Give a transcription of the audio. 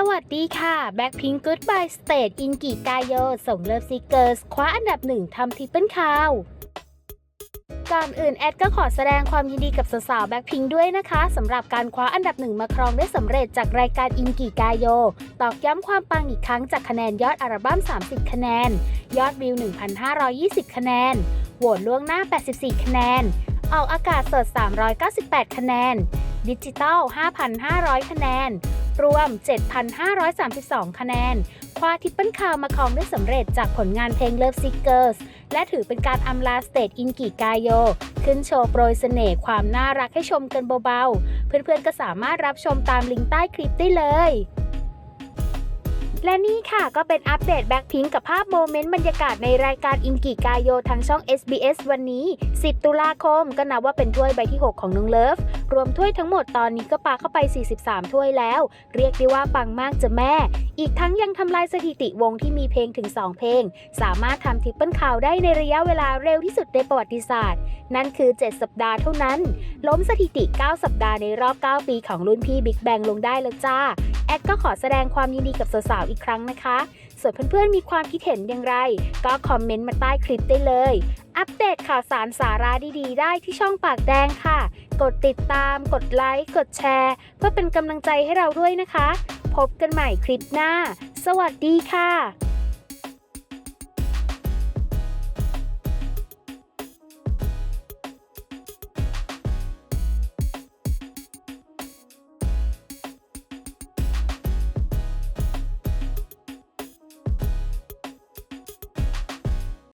สวัสดีค่ะ Blackpink Goodbye Stage อินกิกายโยส่งเลิฟซีเกอร์สคว้าอันดับหนึ่งทำทิปเปิลคาวก่อนอื่นแอดก็ขอแสดงความยินดีกับสาวๆ Blackpink ด้วยนะคะสำหรับการคว้าอันดับหนึ่งมาครองได้สำเร็จจากรายการอินกิกายโย ตอกย้ำความปังอีกครั้งจากคะแนนยอดอัลบั้ม 30 คะแนน ยอดวิว 1,520 คะแนน โหวตล่วงหน้า 84 คะแนน ออกอากาศสด 398 คะแนน ดิจิตอล 5,500 คะแนน รวม 7,532 คะแนน คว้าทิปเปิลคาวมาครองได้สำเร็จจากผลงานเพลง Love Seekers และถือเป็นการอำลาสเตจอินกิกายโย ขึ้นโชว์โปรยเสน่ห์ความน่ารักให้ชมกันเบาๆ เพื่อนๆก็สามารถรับชมตามลิงก์ใต้คลิปได้เลยและนี่ค่ะก็เป็นอัปเดตแบ็คพิงกับภาพโมเมนต์บรรยากาศในรายการอินกิกายโยทางช่อง SBS วันนี้ 10 ตุลาคม ก็นับว่าเป็นถ้วยใบที่ 6 ของน้องเลิฟ รวมถ้วยทั้งหมดตอนนี้ก็ปาเข้าไป 43 ถ้วยแล้ว เรียกได้ว่าปังมากจะแม่ อีกทั้งยังทำลายสถิติวงที่มีเพลงถึง 2 เพลง สามารถทำทริปเปิลคาวได้ในระยะเวลาเร็วที่สุดในประวัติศาสตร์ นั่นคือ 7 สัปดาห์เท่านั้น ล้มสถิติ 9 สัปดาห์ในรอบ 9 ปีของรุ่นพี่บิ๊กแบงลงได้แล้วจ้า แอดก็ขอแสดงความยินดีกับสาวๆอีกครั้งนะคะ ส่วนเพื่อนๆมีความคิดเห็นอย่างไร ก็คอมเมนต์มาใต้คลิปได้เลย อัปเดตข่าวสารสาระดีๆ ได้ที่ช่องปากแดงค่ะ กดติดตาม กดไลค์กดแชร์ เพื่อเป็นกำลังใจให้เราด้วยนะคะ พบกันใหม่คลิปหน้า สวัสดีค่ะ